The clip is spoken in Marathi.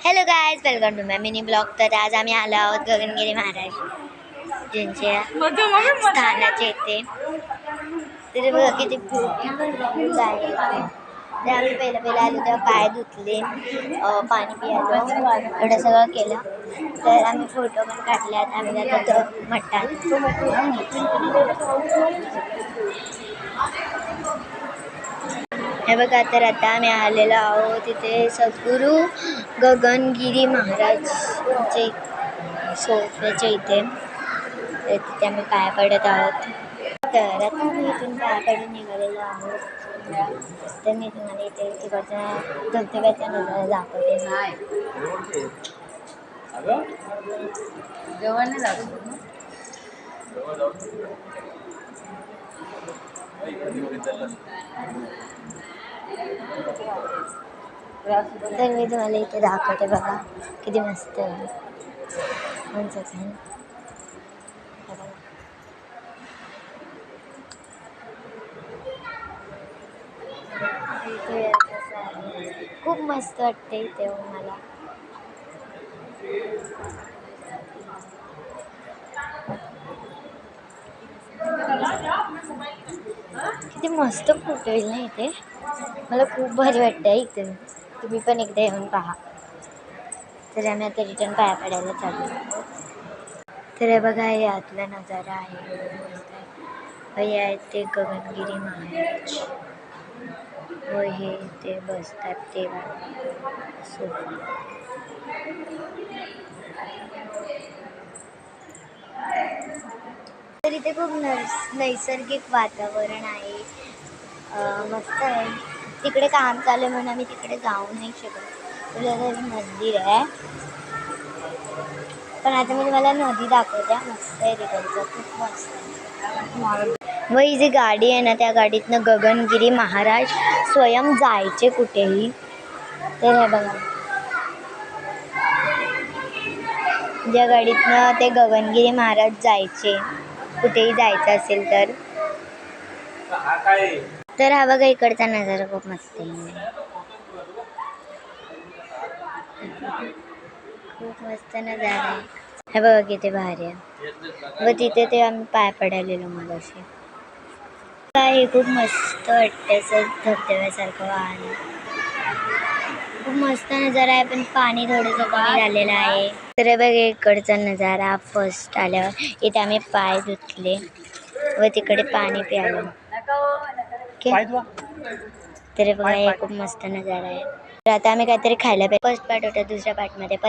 Hello guys welcome to my mini blog तर आज आम्ही आलो आहोत गगनगिरी महाराज ज्यांच्या स्थानाचे येते तरी बघा किती ते आम्ही पहिलं पहिलं आलो तेव्हा पाय धुतले पाणी पियालो एवढं सगळं केलं. तर आम्ही फोटो पण काढल्यात. आम्ही जातो मट्टा. हे बघा तर आता आम्ही आलेलो आहोत तिथे सद्गुरू गगनगिरी महाराजचे सोफ्याच्या इथे. तर तिथे आम्ही पाया पडत आहोत. तर आता आम्ही इथून पाया पडून निघालेलो आहोत. तर मी तुम्हाला इथे तिकडच्या धबधब्याच्या नजारा दाखवते. जेवण तर मी तुम्हाला इथे दाखवते बघा. किती मस्त आहे. इथे खूप मस्त वाटते इथे हो मला. किती मस्त फोटो येईल ना इथे. मला खूप भारी वाटतं इथे. तुम्ही पण एकदा येऊन पहा. तर आम्ही आता रिटर्न पाया पडायला चालू तर हे बघा हे आतला नजारा आहे. आहे. हे आहेत ते गगनगिरी महाराज. व हे ते बसतात तेव्हा. सोफा तर इथे खूप नैस नैसर्गिक वातावरण आहे. मस्त आहे. तिकडे काम चालू आहे म्हणून आम्ही तिकडे जाऊ नाही शकत. तुला मंदिर आहे. पण आता म्हणजे मी तुम्हाला नदी दाखवते मस्त आहे तिकडचं. खूप मस्त आहे. व ही जी गाडी आहे ना त्या गाडीतनं गगनगिरी महाराज स्वयं जायचे कुठेही. तर हे बघा. ज्या गाडीतनं ते गगनगिरी महाराज जायचे. कुठेही जायचं असेल तर. तर हा बघा इकडचा नजारा खूप मस्त आहे. खूप मस्त नजारा आहे. हे बघा किती भारी आहे. व तिथे ते आम्ही पाय पडालेलो मग असे काय हे खूप मस्त वाटतं असं धबधब्यासारखं वाहन खूप मस्त नजारा आहे पण पाणी थोडंसं कमी झालेलं आहे. तर हे बघा इकडचा नजारा फर्स्ट आल्यावर. इथे आम्ही पाय धुतले व तिकडे पाणी प्यालो. तर बघा हे खूप मस्त नजारा आहे. तर आता आम्ही काहीतरी खायला पाहिजे फर्स्ट पार्ट होता दुसऱ्या पार्टमध्ये